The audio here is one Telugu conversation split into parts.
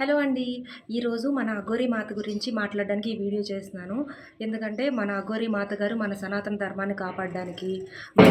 హలో అండి. ఈరోజు మన అఘోరి మాత గురించి మాట్లాడడానికి ఈ వీడియో చేస్తున్నాను. ఎందుకంటే మన అఘోరి మాత గారు మన సనాతన ధర్మాన్ని కాపాడడానికి మన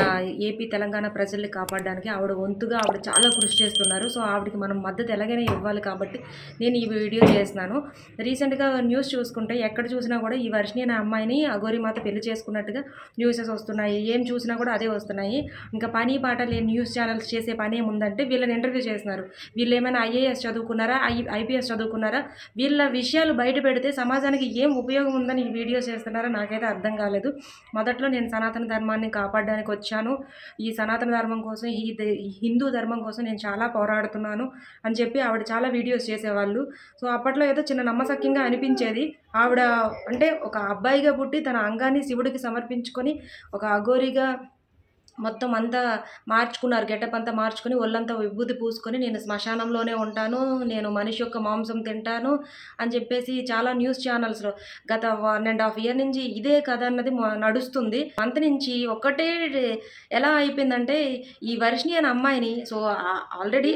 ఏపీ తెలంగాణ ప్రజల్ని కాపాడడానికి ఆవిడ వంతుగా ఆవిడ చాలా కృషి చేస్తున్నారు. సో ఆవిడకి మనం మద్దతు ఎలాగైనా ఇవ్వాలి కాబట్టి నేను ఈ వీడియో చేస్తున్నాను. రీసెంట్గా న్యూస్ చూసుకుంటే ఎక్కడ చూసినా కూడా ఈ వర్షిని అనే అమ్మాయిని అఘోరి మాత పెళ్ళి చేసుకున్నట్టుగా న్యూసెస్ వస్తున్నాయి. ఏం చూసినా కూడా అదే వస్తున్నాయి. ఇంకా పని పాట లేని న్యూస్ ఛానల్స్ చేసే పని ఏముందంటే వీళ్ళని ఇంటర్వ్యూ చేస్తున్నారు. వీళ్ళు ఏమైనా ఐఏఎస్ చదువుకున్నారా? ఐ ఎంబీబీఎస్ చదువుకున్నారా? వీళ్ళ విషయాలు బయట పెడితే సమాజానికి ఏం ఉపయోగం ఉందని ఈ వీడియో చేస్తున్నారో నాకైతే అర్థం కాలేదు. మొదట్లో నేను సనాతన ధర్మాన్ని కాపాడడానికి వచ్చాను. ఈ సనాతన ధర్మం కోసం ఈ ద- ఈ హిందూ ధర్మం కోసం నేను చాలా పోరాడుతున్నాను అని చెప్పి ఆవిడ చాలా వీడియోస్ చేసేవాళ్ళు. సో అప్పట్లో ఏదో చిన్న నమ్మసక్యంగా అనిపించేది. ఆవిడ అంటే ఒక అబ్బాయిగా పుట్టి తన అంగాన్ని శివుడికి సమర్పించుకొని ఒక అఘోరిగా మొత్తం అంతా మార్చుకున్నారు. గెటప్ అంతా మార్చుకుని ఒళ్ళంతా విభూతి పూసుకొని నేను శ్మశానంలోనే ఉంటాను. నేను మనిషి యొక్క మాంసం తింటాను అని చెప్పేసి చాలా న్యూస్ ఛానల్స్లో గత వన్ అండ్ హాఫ్ ఇయర్ నుంచి ఇదే కథ అన్నది నడుస్తుంది. అంత నుంచి ఒక్కటే ఎలా అయిపోయిందంటే ఈ వర్షిణి అనే అమ్మాయిని సో ఆల్రెడీ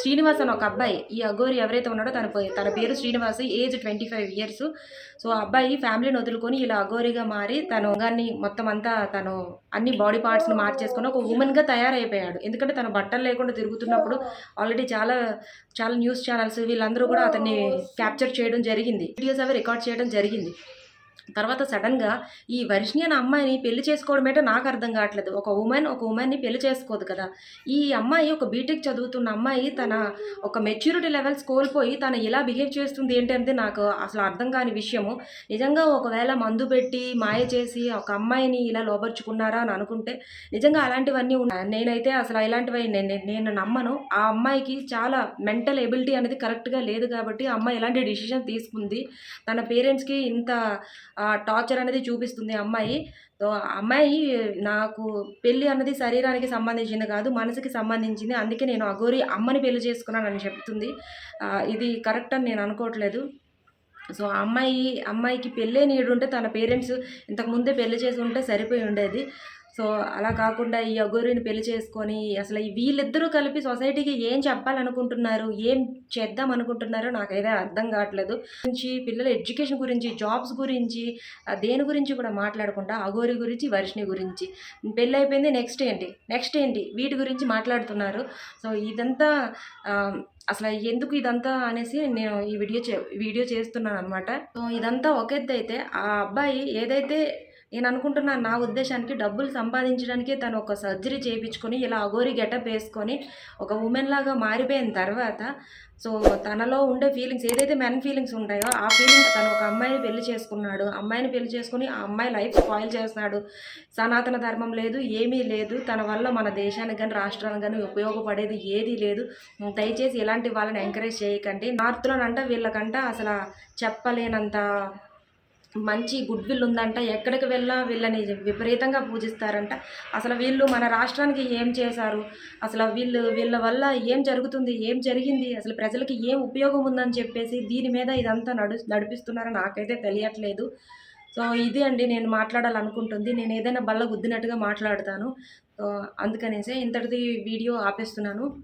శ్రీనివాస్ అని ఒక అబ్బాయి ఈ అఘోరి ఎవరైతే ఉన్నాడో తన పే- తన పేరు Srinivas age twenty five years. So అబ్బాయి ఫ్యామిలీని వదులుకొని ఇలా అఘోరిగా మారి తన అంగాన్ని మొత్తం అంతా తను అన్ని బాడీ పార్ట్స్ని మార్చేసుకొని ఒక ఉమెన్గా తయారైపోయాడు. ఎందుకంటే తన బట్టలు లేకుండా తిరుగుతున్నప్పుడు ఆల్రెడీ చాలా చాలా న్యూస్ ఛానల్స్ వీళ్ళందరూ కూడా అతన్ని క్యాప్చర్ చేయడం జరిగింది. వీడియోస్ అవి రికార్డ్ చేయడం జరిగింది. తర్వాత సడన్గా ఈ వర్షిణి అనే అమ్మాయిని పెళ్ళి చేసుకోవడం ఏంటో నాకు అర్థం కావట్లేదు. ఒక ఉమెన్ ఒక ఉమెన్ని పెళ్ళి చేసుకోదు కదా. ఈ అమ్మాయి ఒక బీటెక్ చదువుతున్న అమ్మాయి తన ఒక మెచ్యూరిటీ లెవెల్స్ కోల్పోయి తను ఇలా బిహేవ్ చేస్తుంది ఏంటంటే నాకు అసలు అర్థం కాని విషయము. నిజంగా ఒకవేళ మందు పెట్టి మాయ చేసి ఒక అమ్మాయిని ఇలా లోపరుచుకున్నారా అని అనుకుంటే నిజంగా అలాంటివన్నీ ఉన్నాయి నేనైతే అసలు ఇలాంటివి నేను నేను- నమ్మను. ఆ అమ్మాయికి చాలా మెంటల్ ఎబిలిటీ అనేది కరెక్ట్గా లేదు కాబట్టి ఆ అమ్మాయి ఎలాంటి డిసిషన్ తీసుకుంది. తన పేరెంట్స్కి ఇంత టార్చర్ అనేది చూపిస్తుంది అమ్మాయి. సో అమ్మాయి నాకు పెళ్ళి అన్నది శరీరానికి సంబంధించింది కాదు మనసుకి సంబంధించింది. అందుకే నేను అఘోరి అమ్మని పెళ్ళి చేసుకున్నానని చెప్తుంది. ఇది కరెక్ట్ అని నేను అనుకోవట్లేదు. సో అమ్మాయి అమ్మాయికి పెళ్ళే నీడుంటే తన పేరెంట్స్ ఇంతకు ముందే పెళ్ళి చేసి ఉంటే సరిపోయి ఉండేది. సో అలా కాకుండా ఈ అఘోరిని పెళ్ళి చేసుకొని అసలు ఈ వీళ్ళిద్దరూ కలిపి సొసైటీకి ఏం చెప్పాలనుకుంటున్నారు? ఏం చేద్దాం అనుకుంటున్నారో నాకైతే అర్థం కావట్లేదు. గురించి పిల్లల ఎడ్యుకేషన్ గురించి జాబ్స్ గురించి దేని గురించి కూడా మాట్లాడకుండా అగోరి గురించి వర్షిణి గురించి. పెళ్ళి అయిపోయింది నెక్స్ట్ ఏంటి? నెక్స్ట్ ఏంటి? వీటి గురించి మాట్లాడుతున్నారు. సో ఇదంతా అసలు ఎందుకు ఇదంతా అనేసి నేను ఈ వీడియో చే వీడియో చేస్తున్నాను అనమాట సో ఇదంతా ఒక అయితే ఆ అబ్బాయి ఏదైతే నేను అనుకుంటున్నాను నా ఉద్దేశానికి డబ్బులు సంపాదించడానికే తను ఒక సర్జరీ చేయించుకొని ఇలా అగోరి గెటప్ వేసుకొని ఒక ఉమెన్ లాగా మారిపోయిన తర్వాత సో తనలో ఉండే ఫీలింగ్స్ ఏదైతే మెన్ ఫీలింగ్స్ ఉంటాయో ఆ ఫీలింగ్స్ తను ఒక అమ్మాయిని పెళ్ళి చేసుకున్నాడు. అమ్మాయిని పెళ్ళి చేసుకుని ఆ అమ్మాయి లైఫ్ స్పాయిల్ చేస్తున్నాడు. సనాతన ధర్మం లేదు ఏమీ లేదు. తన వల్ల మన దేశానికి కానీ రాష్ట్రానికి కానీ ఉపయోగపడేది ఏదీ లేదు. దయచేసి ఇలాంటి వాళ్ళని ఎంకరేజ్ చేయకండి. నార్త్లోనంట వీళ్ళకంట అసలు చెప్పలేనంత మంచి గుడ్ విల్ ఉందంట ఎక్కడికి వెళ్ళా వీళ్ళని విపరీతంగా పూజిస్తారంట. అసలు వీళ్ళు మన రాష్ట్రానికి ఏం చేశారు? అసలు వీళ్ళు వీళ్ళ వల్ల ఏం జరుగుతుంది? ఏం జరిగింది? అసలు ప్రజలకి ఏం ఉపయోగం ఉందని చెప్పేసి దీని మీద ఇదంతా నడు నడిపిస్తున్నారో నాకైతే తెలియట్లేదు. సో ఇది అండి నేను మాట్లాడాలనుకుంటుంది. నేను ఏదైనా బల్ల గుద్దినట్టుగా మాట్లాడతాను. సో అందుకనేసే ఇంతటిది వీడియో ఆపేస్తున్నాను.